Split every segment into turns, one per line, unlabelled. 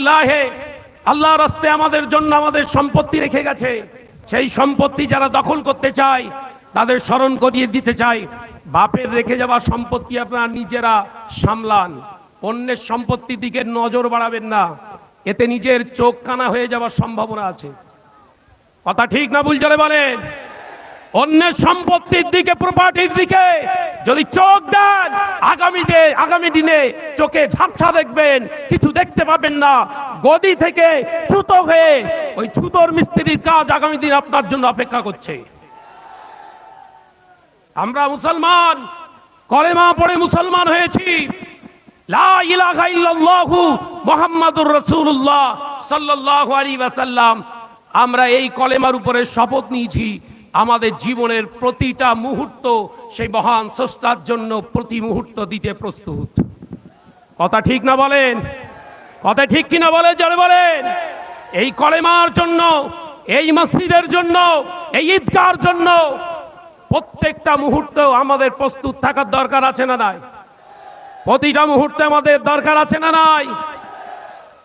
লাহে আল্লাহ রাস্তে আমাদের জন্য আমাদের সম্পত্তি রেখে গেছে। সেই সম্পত্তি যারা দখল করতে চায়, তাদের স্মরণ করিয়ে দিতে চাই বাপের রেখে যাওয়া সম্পত্তি আপনারা নিজেরা সামলান। অন্যের সম্পত্তির দিকে নজর বাড়াবেন না। এতে নিজের চোখ কানা হয়ে যাওয়ার সম্ভাবনা আছে। কথা ঠিক না, ভুল বলেন। অন্যের সম্পত্তির দিকে প্রপার্টির দিকে যদি চোখ দেন, আগামী দে, আগামী দিনে চোখে ঝাপসা দেখবেন, কিছু দেখতে পাবেন না। গদি থেকে ছুতো হয়ে ওই ছুতোর মিস্ত্রির কাজ আগামী দিন আপনার জন্য অপেক্ষা করছে। আমরা মুসলমান, কলেমা পড়ে মুসলমান হয়েছি। লা ইলাহা ইল্লাল্লাহু মুহাম্মাদুর রাসূলুল্লাহ সাল্লাল্লাহু আলাইহি ওয়াসাল্লাম। আমরা এই কলেমার উপরে শপথ নিয়েছি। আমাদের জীবনের প্রতিটা মুহূর্ত সেই মহান স্রষ্টার জন্য প্রতি মুহূর্ত দিতে প্রস্তুত। কথা ঠিক না বলেন? কথা ঠিক কিনা বলেন? যারা বলেন। এই কলেমার জন্য, এই মসজিদের জন্য, এই ঈদগার জন্য প্রত্যেকটা মুহূর্ত আমাদের প্রস্তুত থাকার দরকার আছে না নাই? প্রতিটা মুহূর্তে আমাদের দরকার আছে না নাই?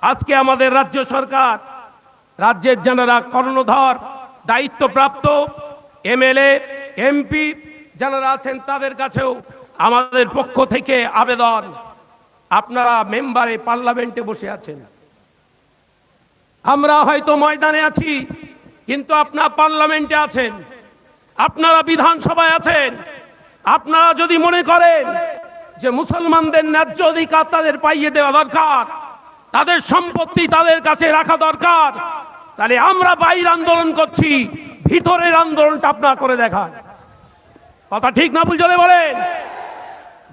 আজকে আমাদের রাজ্য সরকার, রাজ্যের যারা কর্ণধর, দায়িত্বপ্রাপ্ত এমএলএ, এমপি যারা আছেন তাদের কাছেও আমাদের পক্ষ থেকে আবেদন। আপনারা মেম্বারে পার্লামেন্টে বসে আছেন। আমরা হয়তো ময়দানে আছি, কিন্তু আপনার পার্লামেন্টে আছেন। আপনারা বিধানসভায় আছেন। আপনারা যদি মনে করেন যে মুসলমানদের ন্যায্য অধিকার তাদের পাইয়ে দেওয়া দরকার, তাদের সম্পত্তি তাদের কাছে রাখা দরকার, তাহলে আমরা বাইর আন্দোলন করছি। ভিতরের আন্দোলনটা আপনার করে দেখান। কথা ঠিক না বুঝলে বলেন?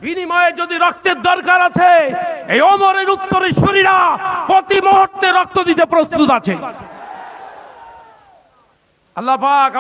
বিনিময়ে যদি রক্তের দরকার আছে, এই অমরের উত্তরেশ্বরীরা প্রতি মুহূর্তে রক্ত দিতে প্রস্তুত আছে। আল্লাহ পাক